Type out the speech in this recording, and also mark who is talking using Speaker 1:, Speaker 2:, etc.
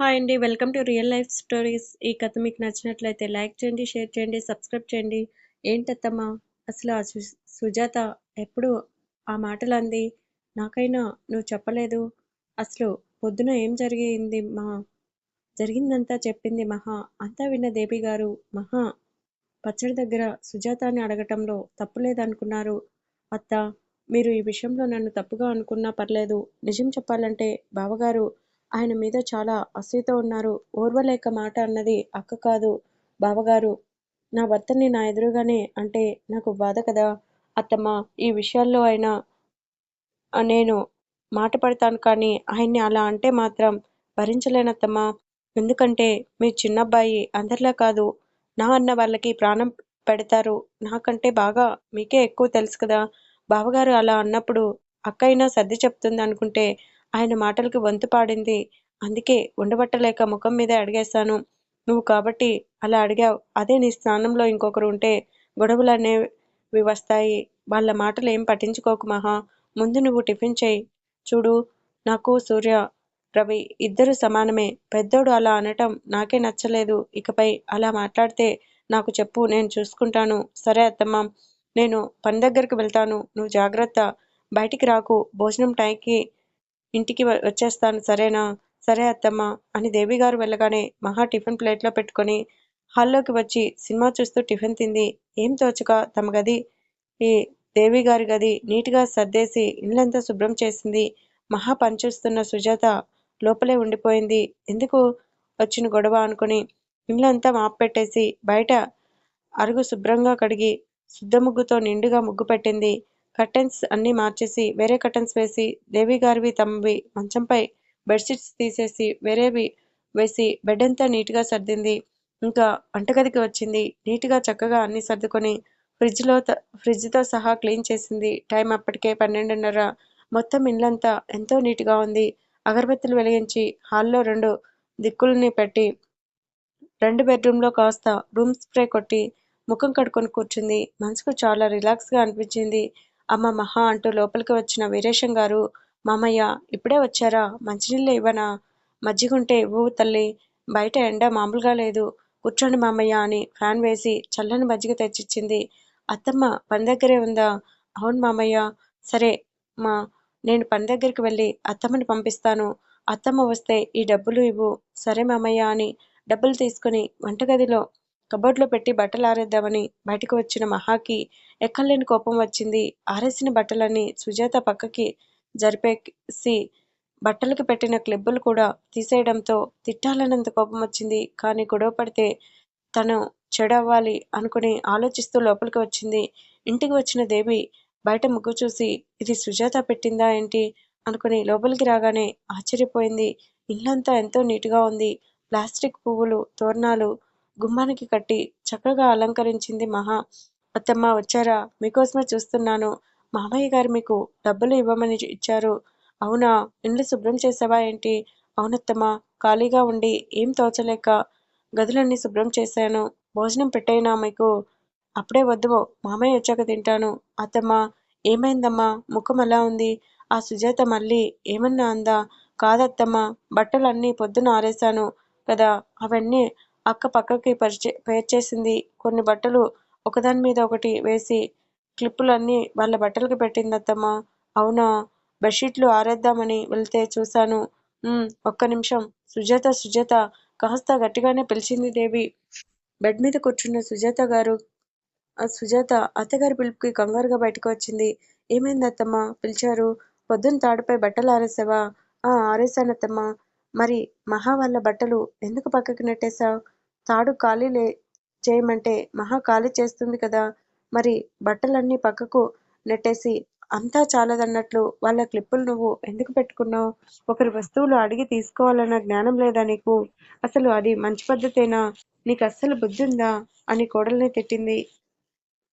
Speaker 1: Hi అండి. Welcome to real life stories. ఈ కథ మీకు నచ్చినట్లయితే లైక్ చేయండి షేర్ చేయండి సబ్స్క్రైబ్ చేయండి. ఏంటత్తమ్మా? అసలు ఆ సు సుజాత ఎప్పుడు ఆ మాటలు అంది నాకైనా నువ్వు చెప్పలేదు. అసలు పొద్దున ఏం జరిగింది మా జరిగిందంతా చెప్పింది మహా. అంతా విన్న దేవి గారు మహా పచ్చడి దగ్గర సుజాతని అడగటంలో తప్పులేదనుకున్నారు అత్త మీరు ఈ విషయంలో నన్ను తప్పుగా అనుకున్నా పర్లేదు. నిజం చెప్పాలంటే బావగారు ఆయన మీద చాలా అసూయతో ఉన్నారు. ఓర్వలేక మాట అన్నది అక్క కాదు బావగారు. నా భర్తని నా ఎదురుగానే అంటే నాకు బాధ కదా? అత్తమ్మ ఈ విషయాల్లో అయినా నేను మాట పడతాను కానీ ఆయన్ని అలా అంటే మాత్రం భరించలేనత్తమ్మా. ఎందుకంటే మీ చిన్నబ్బాయి అందరిలా కాదు. నా అన్న వాళ్ళకి ప్రాణం పెడతారు. నాకంటే బాగా మీకే ఎక్కువ తెలుసు కదా? బావగారు అలా అన్నప్పుడు అక్క అయినా సర్ది చెప్తుంది అనుకుంటే ఆయన మాటలకి వంతు పాడింది. అందుకే ఉండబట్టలేక ముఖం మీద అడిగేశాను. నువ్వు కాబట్టి అలా అడిగావు. అదే నీ స్థానంలో ఇంకొకరు ఉంటే గొడవలు అనేవి వస్తాయి. వాళ్ళ మాటలు ఏం పట్టించుకోకు మహా. ముందు నువ్వు టిఫిన్ చేయి. చూడు నాకు సూర్య రవి ఇద్దరు సమానమే. పెద్దోడు అలా అనటం నాకే నచ్చలేదు. ఇకపై అలా మాట్లాడితే నాకు చెప్పు నేను చూసుకుంటాను. సరే అత్తమ్మ నేను పని దగ్గరికి వెళ్తాను. నువ్వు జాగ్రత్త. బయటికి రాకు. భోజనం టైంకి ఇంటికి వచ్చేస్తాను. సరేనా? సరే అత్తమ్మ అని దేవి గారు వెళ్ళగానే మహా టిఫిన్ ప్లేట్లో పెట్టుకొని హాల్లోకి వచ్చి సినిమా చూస్తూ టిఫిన్ తింది. ఏం తోచక తమ గది? ఈ దేవి గారి గది నీట్గా సర్దేసి ఇల్లంతా శుభ్రం చేసింది. మహా పనిచేస్తున్న సుజాత లోపలే ఉండిపోయింది. ఎందుకు వచ్చిన గొడవ అనుకుని ఇల్లంతా మాపెట్టేసి బయట అరుగు శుభ్రంగా కడిగి శుద్ధ ముగ్గుతో నిండుగా ముగ్గు పెట్టింది. కర్టెన్స్ అన్నీ మార్చేసి వేరే కర్టెన్స్ వేసి దేవి గారివి తమవి మంచంపై బెడ్షీట్స్ తీసేసి వేరేవి వేసి బెడ్ అంతా నీట్గా సర్దింది. ఇంకా వంటగదికి వచ్చింది. నీట్గా చక్కగా అన్ని సర్దుకొని ఫ్రిడ్జ్లో ఫ్రిడ్జ్తో సహా క్లీన్ చేసింది. టైం అప్పటికే పన్నెండున్నర. మొత్తం ఇల్లంతా ఎంతో నీట్గా ఉంది. అగరబత్తులు వెలిగించి హాల్లో రెండు దిక్కుల్ని పెట్టి రెండు బెడ్రూమ్లో కాస్త రూమ్ స్ప్రే కొట్టి ముఖం కడుక్కొని కూర్చుంది. మనసుకు చాలా రిలాక్స్గా అనిపించింది. అమ్మ మహా అంటూ లోపలికి వచ్చిన వీరేశం గారు మామయ్య ఇప్పుడే వచ్చారా? మంచినీళ్ళు ఇవ్వనా? మజ్జిగుంటే ఇవ్వు తల్లి. బయట ఎండ మామూలుగా లేదు. కూర్చోండి మామయ్య అని ఫ్యాన్ వేసి చల్లని మజ్జిగ తెచ్చిచ్చింది. అత్తమ్మ పని దగ్గరే ఉందా? అవును మామయ్య. సరే మా నేను పని దగ్గరికి వెళ్ళి అత్తమ్మని పంపిస్తాను. అత్తమ్మ వస్తే ఈ డబ్బులు ఇవ్వు. సరే మామయ్య అని డబ్బులు తీసుకుని వంటగదిలో కబోర్డ్లో పెట్టి బట్టలు ఆరేద్దామని బయటకు వచ్చిన మహాకి ఎక్కలేని కోపం వచ్చింది. ఆరేసిన బట్టలన్నీ సుజాత పక్కకి జరిపేసి బట్టలకు పెట్టిన క్లిబ్బులు కూడా తీసేయడంతో తిట్టాలన్నంత కోపం వచ్చింది. కానీ గొడవ పడితే తను చెడవ్వాలి అనుకుని ఆలోచిస్తూ లోపలికి వచ్చింది. ఇంటికి వచ్చిన దేవి బయట ముగ్గు చూసి ఇది సుజాత పెట్టిందా ఏంటి? అనుకుని లోపలికి రాగానే ఆశ్చర్యపోయింది. ఇల్లంతా ఎంతో నీట్గా ఉంది. ప్లాస్టిక్ పువ్వులు తోరణాలు గుమ్మానికి కట్టి చక్కగా అలంకరించింది మహా అత్తమ్మ వచ్చారా? మీకోసమే చూస్తున్నాను. మామయ్య గారు మీకు డబ్బులు ఇవ్వమని ఇచ్చారు. అవునా? ఇండ్లు శుభ్రం చేసావా ఏంటి? అవునత్తమ్మ ఖాళీగా ఉండి ఏం తోచలేక గదులన్నీ శుభ్రం చేశాను. భోజనం పెట్టైనా మీకు? అప్పుడే వద్దు. మామయ్య వచ్చాక తింటాను. అత్తమ్మ ఏమైందమ్మా? ముఖం అలా ఉంది? ఆ సుజాత మళ్ళీ ఏమన్నా అందా? కాదత్తమ్మ బట్టలన్నీ పొద్దున ఆరేశాను కదా అవన్నీ అక్క పక్కకి పరిచే పేర్చేసింది. కొన్ని బట్టలు ఒకదాని మీద ఒకటి వేసి క్లిప్పులన్నీ వాళ్ళ బట్టలకు పెట్టిందత్తమ్మా. అవునా? బెడ్షీట్లు ఆరేద్దామని వెళ్తే చూశాను. ఒక్క నిమిషం. సుజాత సుజాత కాస్త గట్టిగానే పిలిచింది దేవి. బెడ్ మీద కూర్చున్న సుజాత గారు ఆ సుజాత అత్తగారి పిలుపుకి కంగారుగా బయటకు వచ్చింది. ఏమైంది అత్తమ్మ పిలిచారు. పొద్దున్న తాడుపై బట్టలు ఆరేసావా? ఆ ఆరేసానత్తమ్మ మరి మహా వాళ్ళ బట్టలు ఎందుకు పక్కకి నెట్టేశావు? తాడు ఖాళీ లే చేయమంటే మహా ఖాళీ చేస్తుంది కదా. మరి బట్టలన్నీ పక్కకు నెట్టేసి అంతా చాలదన్నట్లు వాళ్ళ క్లిప్పులు నువ్వు ఎందుకు పెట్టుకున్నావు? ఒకరి వస్తువులు అడిగి తీసుకోవాలన్న జ్ఞానం లేదా నీకు? అసలు అది మంచి పద్ధతేనా? నీకు అస్సలు బుద్ధి ఉందా అని కోడల్ని తిట్టింది